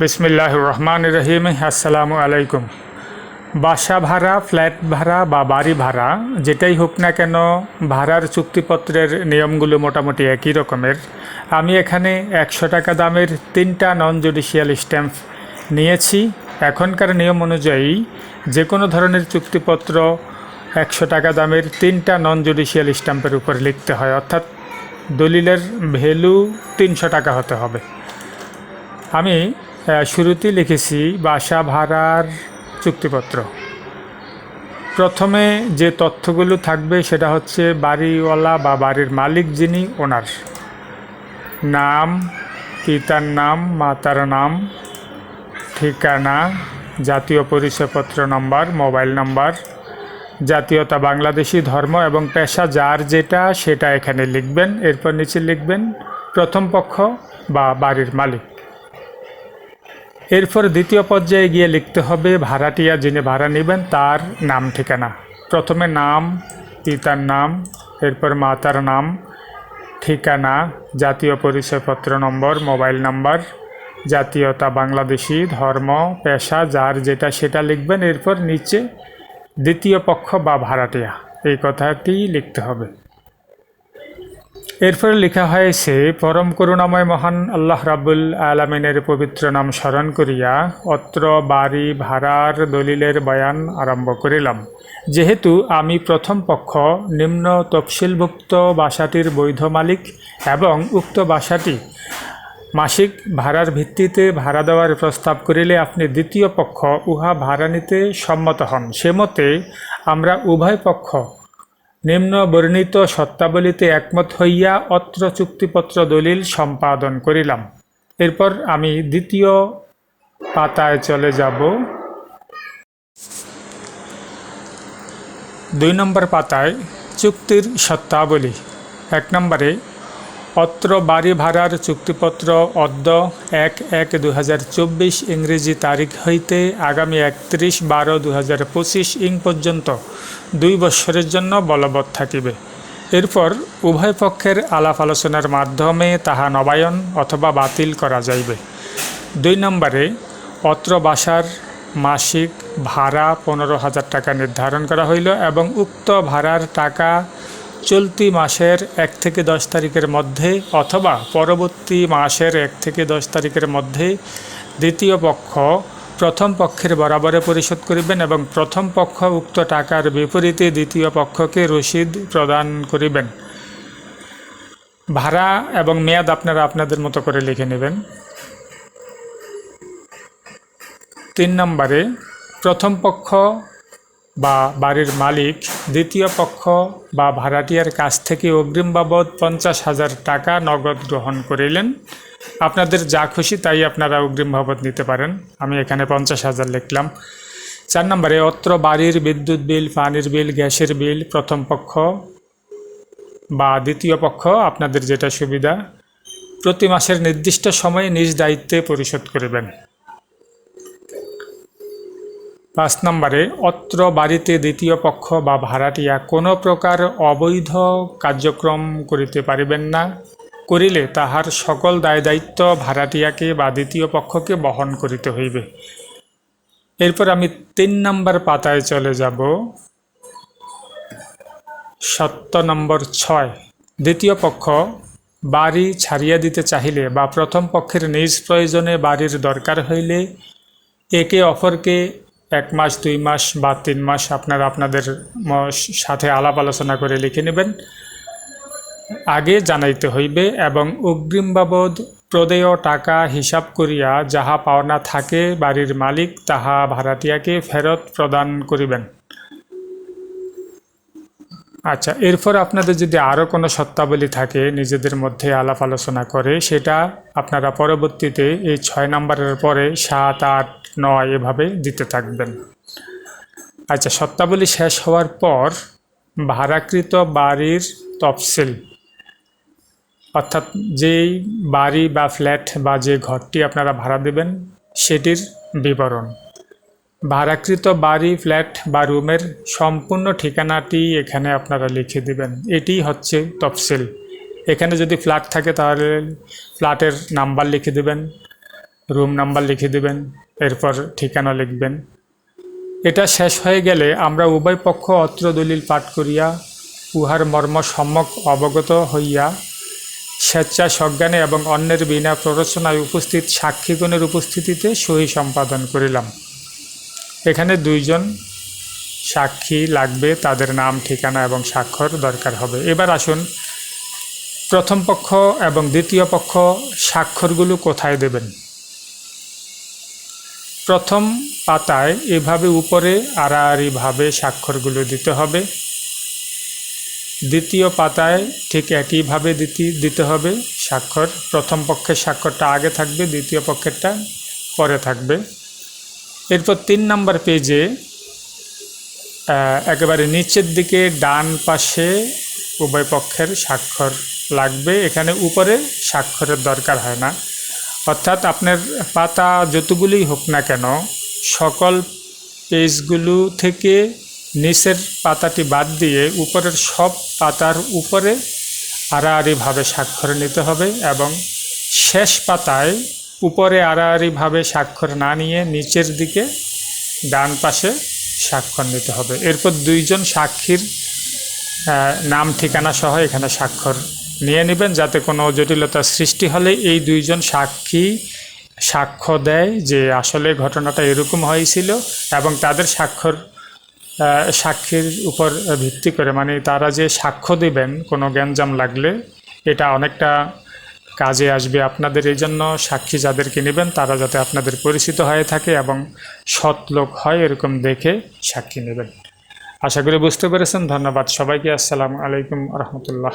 বিসমিল্লাহ রহমান রহিম আসসালামু আলাইকুম। বাসা ভাড়া, ফ্ল্যাট ভাড়া বা বাড়ি ভাড়া, যেটাই হোক না কেন, ভাড়ার চুক্তিপত্রের নিয়মগুলো মোটামুটি একই রকমের। আমি এখানে একশো টাকা দামের তিনটা নন জুডিশিয়াল স্ট্যাম্প নিয়েছি। এখনকার নিয়ম অনুযায়ী যে কোনো ধরনের চুক্তিপত্র একশো টাকা দামের তিনটা নন জুডিশিয়াল স্ট্যাম্পের উপর লিখতে হয়, অর্থাৎ দলিলের ভ্যালু তিনশো টাকা হতে হবে। আমি আহ, শুরুতেই লিখেছি বাসা ভাড়ার চুক্তিপত্র। প্রথমে যে তথ্যগুলো থাকবে সেটা হচ্ছে বাড়িওয়ালা বা বাড়ির মালিক যিনি ওনার। নাম পিতার নাম মাতার নাম ঠিকানা জাতীয় পরিচয়পত্র নম্বর মোবাইল নম্বর জাতীয়তা বাংলাদেশি ধর্ম এবং পেশা যার যেটা সেটা এখানে লিখবেন এরপর নিচে লিখবেন প্রথম পক্ষ বা বাড়ির মালিক। এরপর দ্বিতীয় পর্যায়ে গিয়ে লিখতে হবে ভাড়াটিয়া যিনি ভাড়া নেবেন তার নাম ঠিকানা। প্রথমে নাম, পিতার নাম, এরপর মাতার নাম, ঠিকানা, জাতীয় পরিচয়পত্র নম্বর, মোবাইল নাম্বার, জাতীয়তা বাংলাদেশি, ধর্ম, পেশা, যার যেটা সেটা লিখবেন, এরপর নিচে দ্বিতীয় পক্ষ বা ভাড়াটিয়া। এই কথাটি লিখতে হবে। এরপরে লেখা হয়েছে, পরম করুণাময় মহান আল্লাহ রাবুল আলমিনের পবিত্র নাম স্মরণ করিয়া অত্র, বাড়ি, ভাড়ার দলিলের বয়ান আরম্ভ করিলাম। যেহেতু আমি প্রথম পক্ষ, নিম্ন তফসিলভুক্ত বাসাটির বৈধ মালিক এবং উক্ত বাসাটি মাসিক ভাড়ার ভিত্তিতে ভাড়া দেওয়ার প্রস্তাব করিলে আপনি দ্বিতীয় পক্ষ উহা ভাড়া নিতে সম্মত হন। সে মতে আমরা উভয় পক্ষ নিম্ন বর্ণিত সত্তাবলীতে একমত হইয়া অত্র চুক্তিপত্র দলিল সম্পাদন করিলাম। এরপর আমি দ্বিতীয় পাতায় চলে যাব। দুই নম্বর পাতায় চুক্তির সত্তাবলী এক নম্বরে অত্র বাড়ি ভাড়ার চুক্তিপত্র অদ্য এক এক দু ইংরেজি তারিখ হইতে আগামী একত্রিশ বারো দু ইং পর্যন্ত দুই বৎসরের জন্য বলবৎ থাকিবে। এরপর উভয় পক্ষের আলাপ আলোচনার মাধ্যমে তাহা নবায়ন অথবা বাতিল করা যাইবে। দুই নম্বরে, অত্র বাসার মাসিক ভাড়া পনেরো হাজার টাকা নির্ধারণ করা হইল এবং উক্ত ভাড়ার টাকা চলতি মাসের এক থেকে দশ তারিখের মধ্যে অথবা পরবর্তী মাসের এক থেকে দশ তারিখের মধ্যে দ্বিতীয় পক্ষ প্রথম পক্ষের বরাবরে পরিশোধ করিবেন এবং প্রথম পক্ষ উক্ত টাকার বিপরীতে দ্বিতীয় পক্ষকে রসিদ প্রদান করিবেন। ভাড়া এবং মেয়াদ আপনারা আপনাদের মতো করে লিখে নেবেন। তিন নম্বরে প্রথম পক্ষ বা বাড়ির মালিক, দ্বিতীয় পক্ষ বা ভাড়াটিয়ার কাছ থেকে অগ্রিম বাবদ পঞ্চাশ হাজার টাকা নগদ গ্রহণ করিলেন। আপনাদের যা খুশি তাই আপনারা অগ্রিম বাবদ নিতে পারেন। আমি এখানে পঞ্চাশ হাজার লিখলাম। চার নম্বরে, অত্র বাড়ির বিদ্যুৎ বিল, পানির বিল, গ্যাসের বিল, প্রথম পক্ষ বা দ্বিতীয় পক্ষ, আপনাদের যেটা সুবিধা, প্রতি মাসের নির্দিষ্ট সময়ে নিজ দায়িত্বে পরিশোধ করিবেন। পাঁচ নম্বরে, অত্র বাড়িতে দ্বিতীয় পক্ষ বা ভাড়াটিয়া কোনো প্রকার অবৈধ কার্যক্রম করিতে পারিবেন না। করিলে তাহার সকল দায় দায়িত্ব ভাড়াটিয়াকে বা দ্বিতীয় পক্ষকে বহন করিতে হইবে। এরপর আমি তিন নম্বর পাতায় চলে যাব। সত্য নম্বর ছয়, দ্বিতীয় পক্ষ, বাড়ি ছাড়িয়া দিতে চাহিলে বা প্রথম পক্ষের নিজ প্রয়োজনে বাড়ির দরকার হইলে একে অপরকে এক মাস, দুই মাস বা তিন মাস আপনারা আপনাদের সাথে আলাপ আলোচনা করে লিখে নেবেন। আগে জানাইতে হইবে এবং অগ্রিম বাবদ প্রদেয় টাকা হিসাব করিয়া যাহা পাওনা থাকে বাড়ির মালিক, তাহা ভাড়াটিয়াকে ফেরত প্রদান করিবেন। আচ্ছা এরপর আপনাদের যদি আরও কোনো সত্তাবলী থাকে, নিজেদের মধ্যে আলাপ আলোচনা করে, সেটা আপনারা পরবর্তীতে এই ছয় নম্বরের পরে সাত আট নয়, এভাবে দিতে থাকবেন। আচ্ছা সত্তাবলী শেষ হওয়ার পর ভাড়াকৃত বাড়ির তফসিল, অর্থাৎ যেই বাড়ি বা ফ্ল্যাট বা যে ঘরটি আপনারা ভাড়া দেবেন, সেটির বিবরণ। ভাড়াকৃত বাড়ি, ফ্ল্যাট বা রুমের সম্পূর্ণ ঠিকানাটি এখানে আপনারা লিখে দিবেন। এটি হচ্ছে তফসিল। এখানে যদি ফ্ল্যাট থাকে, তাহলে ফ্ল্যাটের নাম্বার লিখে দেবেন। রুম নাম্বার লিখে দেবেন, এরপর ঠিকানা লিখবেন। এটা শেষ হয়ে গেলে আমরা উভয় পক্ষ অত্র দলিল পাঠ করিয়া উহার মর্ম সম্যক অবগত হইয়া স্বেচ্ছা সজ্ঞানে এবং অন্যের বিনা প্ররোচনায় উপস্থিত সাক্ষীগণের উপস্থিতিতে সহি সম্পাদন করিলাম। এখানে দুইজন সাক্ষী লাগবে, তাদের নাম, ঠিকানা এবং স্বাক্ষর দরকার হবে। এবার আসুন প্রথম পক্ষ এবং দ্বিতীয় পক্ষ স্বাক্ষরগুলো কোথায় দেবেন? প্রথম পাতায় এভাবে উপরে আড়াআড়িভাবে স্বাক্ষরগুলো দিতে হবে। দ্বিতীয় পাতায় ঠিক একইভাবে দিতে দিতে হবে স্বাক্ষর। প্রথম পক্ষের স্বাক্ষরটা আগে থাকবে, দ্বিতীয় পক্ষেরটা পরে থাকবে। এরপর তিন নম্বর পেজে একেবারে নিচের দিকে ডান পাশে উভয় পক্ষের স্বাক্ষর লাগবে। এখানে উপরে স্বাক্ষরের দরকার হয় না। অর্থাৎ আপনার পাতা যতগুলি হোক না কেন, সকল পেজগুলো থেকে নিচের পাতাটি বাদ দিয়ে উপরের সব পাতার উপরে আড়াআড়িভাবে স্বাক্ষর নিতে হবে এবং শেষ পাতায় উপরে আড়াআড়িভাবে স্বাক্ষর না নিয়ে নিচের দিকে ডান পাশে স্বাক্ষর নিতে হবে। এরপর দুইজন সাক্ষীর নাম, ঠিকানা সহ এখানে স্বাক্ষর নিয়ে নেবেন যাতে কোনো জটিলতার সৃষ্টি হলে এই দুইজন সাক্ষী সাক্ষ্য দেয় যে আসলে ঘটনাটা এরকম হয়েছিল এবং তাদের স্বাক্ষর সাক্ষীর উপর ভিত্তি করে মানে তারা যে সাক্ষ্য দেবেন কোনো জ্ঞানজাম লাগলে, এটা অনেকটা কাজে আসবে আপনাদের। এই জন্য সাক্ষী যাদেরকে নেবেন, তারা যাতে আপনাদের পরিচিত হয়ে থাকে এবং সৎ লোক হয় এরকম দেখে সাক্ষী নেবেন। আশা করি বুঝতে পেরেছেন। ধন্যবাদ সবাইকে। আসসালামু আলাইকুম রহমতুল্লাহ।